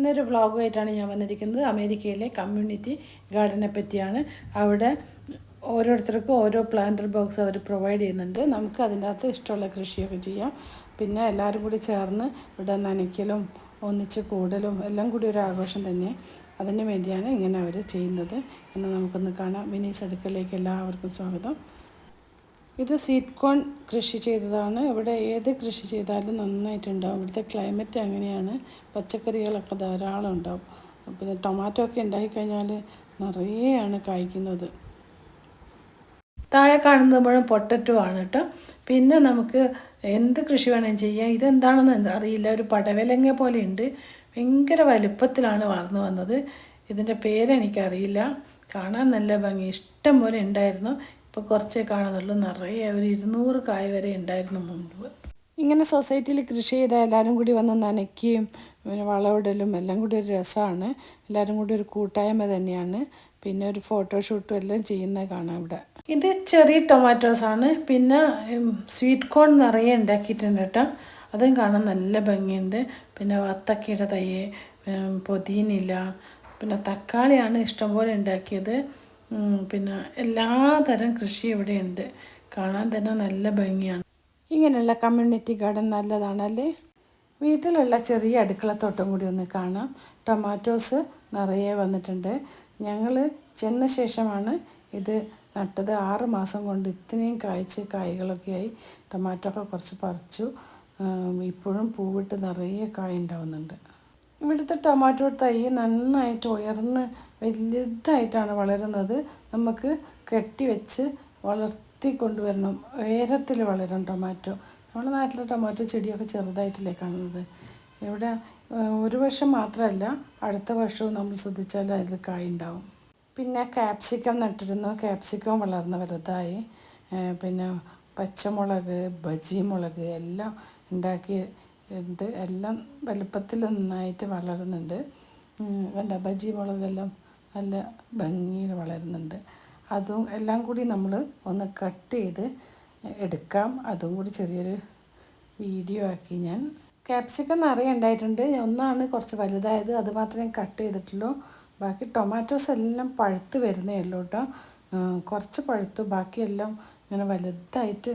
ഇന്നൊരു വ്ളോഗുമായിട്ടാണ് ഞാൻ വന്നിരിക്കുന്നത്. അമേരിക്കയിലെ കമ്മ്യൂണിറ്റി ഗാർഡനെ പറ്റിയാണ്. അവിടെ ഓരോരുത്തർക്കും ഓരോ പ്ലാന്റർ ബോക്സ് അവർ പ്രൊവൈഡ് ചെയ്യുന്നുണ്ട്. നമുക്ക് അതിന്റെ അകത്ത് ഇഷ്ടമുള്ള കൃഷിയൊക്കെ ചെയ്യാം. പിന്നെ എല്ലാവരും കൂടി ചേർന്ന് ഇവിടെ നനയ്ക്കലും ഒന്നിച്ച് കൂടലും എല്ലാം കൂടി ഒരു ആഘോഷം തന്നെ. അതിന് വേണ്ടിയാണ് ഇങ്ങനെ അവർ ചെയ്യുന്നത് എന്ന് നമുക്കൊന്ന് കാണാം. മിനി അടുക്കളയിലേക്ക് എല്ലാവർക്കും സ്വാഗതം. ഇത് സീറ്റ് കോൺ കൃഷി ചെയ്തതാണ്. ഇവിടെ ഏത് കൃഷി ചെയ്താലും നന്നായിട്ടുണ്ടാവും. ഇവിടുത്തെ ക്ലൈമറ്റ് അങ്ങനെയാണ്. പച്ചക്കറികളൊക്കെ ധാരാളം ഉണ്ടാവും. പിന്നെ ടൊമാറ്റോ ഒക്കെ ഉണ്ടായിക്കഴിഞ്ഞാൽ നിറയെയാണ് കായ്ക്കുന്നത്. താഴെ കാണുന്നത് മുഴുവൻ പൊട്ടറ്റോ ആണ് കേട്ടോ പിന്നെ നമുക്ക് എന്ത് കൃഷി വേണമെങ്കിലും ചെയ്യാം. ഇതെന്താണെന്ന് അറിയില്ല. ഒരു പടവലങ്ങ പോലെ ഉണ്ട്. ഭയങ്കര വലുപ്പത്തിലാണ് വളർന്നു വന്നത്. ഇതിന്റെ പേരെനിക്കറിയില്ല. കാണാൻ നല്ല ഭംഗി. ഇഷ്ടം പോലെ ഉണ്ടായിരുന്നു. ഇപ്പോൾ കുറച്ചേ കാണുന്നുള്ളൂ. നിറയെ ഒരു ഇരുന്നൂറ് കായ് വരെ ഉണ്ടായിരുന്നു മുമ്പ്. ഇങ്ങനെ സൊസൈറ്റിയിൽ കൃഷി ചെയ്ത എല്ലാവരും കൂടി വന്ന് നനയ്ക്കുകയും പിന്നെ വളമിടലും എല്ലാം കൂടി ഒരു രസമാണ്. എല്ലാവരും കൂടി ഒരു കൂട്ടായ്മ തന്നെയാണ്. പിന്നെ ഒരു ഫോട്ടോഷൂട്ടും എല്ലാം ചെയ്യുന്നത് കാണാം ഇവിടെ. ഇത് ചെറിയ ടൊമാറ്റോസ് ആണ്. പിന്നെ സ്വീറ്റ് കോൺ നിറയെ ഉണ്ടാക്കിയിട്ടുണ്ട് കേട്ടോ. അതും കാണാൻ നല്ല ഭംഗിയുണ്ട്. പിന്നെ വത്തക്കയുടെ തയ്യ് പൊതിയനില പിന്നെ തക്കാളിയാണ് ഇഷ്ടംപോലെ ഉണ്ടാക്കിയത്. പിന്നെ എല്ലാ തരം കൃഷി ഇവിടെ ഉണ്ട് കാണാൻ തന്നെ നല്ല ഭംഗിയാണ്. ഇങ്ങനെയുള്ള കമ്മ്യൂണിറ്റി ഗാർഡൻ നല്ലതാണല്ലേ? വീട്ടിലുള്ള ചെറിയ അടുക്കളത്തോട്ടം കൂടി ഒന്ന് കാണാം. ടൊമാറ്റോസ് നിറയെ വന്നിട്ടുണ്ട്. ഞങ്ങൾ ചെന്ന ശേഷമാണ് ഇത് നട്ടത്. ആറ് മാസം കൊണ്ട് ഇത്രയും കായ്ച്ച് കായ്കളൊക്കെ ആയി ടൊമാറ്റോ ഒക്കെ കുറച്ച് പറിച്ചു. ഇപ്പോഴും പൂവിട്ട് നിറയെ കായ ഉണ്ടാവുന്നുണ്ട്. ഇവിടുത്തെ ടൊമാറ്റോ തൈ നന്നായിട്ട് ഉയർന്ന് വലുതായിട്ടാണ് വളരുന്നത്. നമുക്ക് കെട്ടി വെച്ച് വളർത്തി കൊണ്ടുവരണം ഉയരത്തിൽ വളരണം ടൊമാറ്റോ. നമ്മുടെ നാട്ടിലെ ടൊമാറ്റോ ചെടിയൊക്കെ ചെറുതായിട്ടല്ലേ കാണുന്നത്. ഇവിടെ ഒരു വർഷം മാത്രമല്ല അടുത്ത വർഷവും നമ്മൾ ശ്രദ്ധിച്ചാൽ അതിൽ കായ ഉണ്ടാവും പിന്നെ ക്യാപ്സിക്കം നട്ടിരുന്നു. ക്യാപ്സിക്കം വളർന്ന് വലുതായി. പിന്നെ പച്ചമുളക് ബജി മുളക് എല്ലാം ഉണ്ടാക്കി ഉണ്ട് എല്ലാം വലുപ്പത്തിൽ നന്നായിട്ട് വളരുന്നുണ്ട് വേണ്ട ബജി മുളകെല്ലാം നല്ല ഭംഗിയിൽ വളരുന്നുണ്ട്. അതും എല്ലാം കൂടി നമ്മൾ ഒന്ന് കട്ട് ചെയ്ത് എടുക്കാം. അതും കൂടി ചെറിയൊരു വീഡിയോ ആക്കി ഞാൻ. ക്യാപ്സിക്കം നിറയെ ഉണ്ടായിട്ടുണ്ട് ഒന്നാണ് കുറച്ച് വലുതായത്. അത് മാത്രമേ കട്ട് ചെയ്തിട്ടുള്ളൂ. ബാക്കി ടൊമാറ്റോസ് എല്ലാം പഴുത്ത് വരുന്നേ ഉള്ളൂ കേട്ടോ. കുറച്ച് പഴുത്ത്. ബാക്കിയെല്ലാം ഇങ്ങനെ വലുതായിട്ട്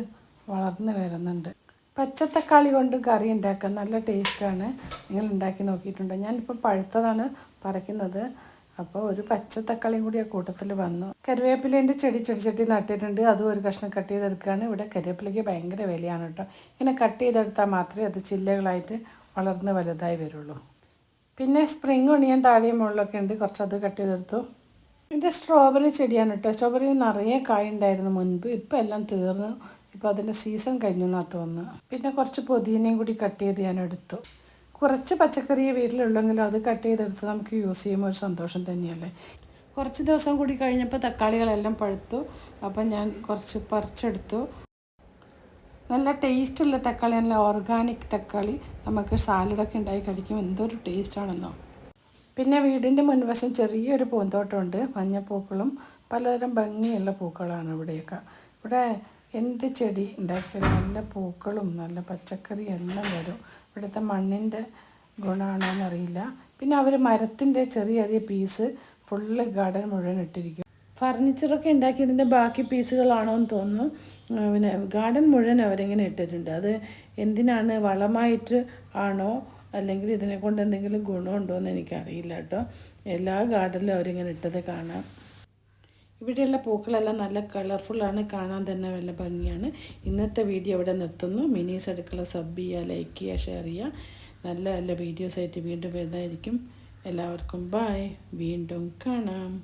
വളർന്ന് വരുന്നുണ്ട്. പച്ചത്തക്കാളി കൊണ്ട് കറി ഉണ്ടാക്കാൻ നല്ല ടേസ്റ്റാണ്. നിങ്ങൾ ഉണ്ടാക്കി നോക്കിയിട്ടുണ്ടോ? ഞാനിപ്പോൾ പഴുത്തതാണ് പറിക്കുന്നത്. അപ്പോൾ ഒരു പച്ച തക്കാളിയും കൂടി ആ കൂട്ടത്തിൽ വന്നു. കരുവേപ്പിലേന്റെ ചെടി ചെടിച്ചട്ടി നട്ടിട്ടുണ്ട്. അതും ഒരു കഷ്ണം കട്ട് ചെയ്തെടുക്കുകയാണ് ഇവിടെ കരുവേപ്പിലയ്ക്ക് ഭയങ്കര വിലയാണ് കേട്ടോ. ഇങ്ങനെ കട്ട് ചെയ്തെടുത്താൽ മാത്രമേ അത് ചില്ലകളായിട്ട് വളർന്ന് വലുതായി വരുള്ളൂ. പിന്നെ സ്പ്രിങ് ഒണിയൻ താഴെയും മുകളിലൊക്കെ ഉണ്ട്. കുറച്ച് അത് കട്ട് ചെയ്തെടുത്തു. ഇത് സ്ട്രോബെറി ചെടിയാണ് കേട്ടോ. സ്ട്രോബെറി നിറയെ കായ ഉണ്ടായിരുന്നു മുൻപ്. ഇപ്പോൾ എല്ലാം തീർന്നു. ഇപ്പോൾ അതിന്റെ സീസൺ കഴിഞ്ഞു എന്നാണ് തോന്നുന്നു പിന്നെ കുറച്ച് പൊതിനയും കൂടി കട്ട് ചെയ്ത് ഞാൻ എടുത്തു. കുറച്ച് പച്ചക്കറി വീട്ടിലുള്ളെങ്കിലും അത് കട്ട് ചെയ്തെടുത്ത് നമുക്ക് യൂസ് ചെയ്യുമ്പോൾ ഒരു സന്തോഷം തന്നെയല്ലേ? കുറച്ച് ദിവസം കൂടി കഴിഞ്ഞപ്പോൾ തക്കാളികളെല്ലാം പഴുത്തു. അപ്പം ഞാൻ കുറച്ച് പറിച്ചെടുത്തു. നല്ല ടേസ്റ്റുള്ള തക്കാളി നല്ല ഓർഗാനിക് തക്കാളി നമുക്ക് സാലഡൊക്കെ ഉണ്ടായി കഴിക്കും. എന്തൊരു ടേസ്റ്റാണെന്നോ. പിന്നെ വീടിന്റെ മുൻവശം ചെറിയൊരു പൂന്തോട്ടമുണ്ട്. മഞ്ഞപ്പൂക്കളും പലതരം ഭംഗിയുള്ള പൂക്കളാണ് ഇവിടെയൊക്കെ. ഇവിടെ എന്ത് ചെടി ഉണ്ടാക്കിയാലും നല്ല പൂക്കളും നല്ല പച്ചക്കറി എല്ലാം വരും. ഇവിടുത്തെ മണ്ണിന്റെ ഗുണമാണോ എന്നറിയില്ല പിന്നെ അവർ മരത്തിന്റെ ചെറിയ ചെറിയ പീസ് ഫുള്ള് ഗാർഡൻ മുഴുവൻ ഇട്ടിരിക്കും. ഫർണിച്ചറൊക്കെ ഉണ്ടാക്കിയതിന്റെ ബാക്കി പീസുകളാണോ എന്ന് തോന്നുന്നു പിന്നെ ഗാർഡൻ മുഴുവൻ അവരിങ്ങനെ ഇട്ടിട്ടുണ്ട്. അത് എന്തിനാണ്? വളമായിട്ട് ആണോ? അല്ലെങ്കിൽ ഇതിനെ കൊണ്ട് എന്തെങ്കിലും ഗുണമുണ്ടോ എന്ന് എനിക്കറിയില്ല കേട്ടോ. എല്ലാ ഗാർഡനിലും അവരിങ്ങനെ ഇട്ടത് കാണാം. ഇവിടെയുള്ള പൂക്കളെല്ലാം നല്ല കളർഫുള്ളാണ് കാണാൻ തന്നെ നല്ല ഭംഗിയാണ്. ഇന്നത്തെ വീഡിയോ ഇവിടെ നിർത്തുന്നു. മിനീസ് അടുക്കള സബ് ചെയ്യുക ലൈക്ക് ചെയ്യുക ഷെയർ ചെയ്യുക. നല്ല നല്ല വീഡിയോസായിട്ട് വീണ്ടും വരുന്നതായിരിക്കും. എല്ലാവർക്കും ബായ് വീണ്ടും കാണാം.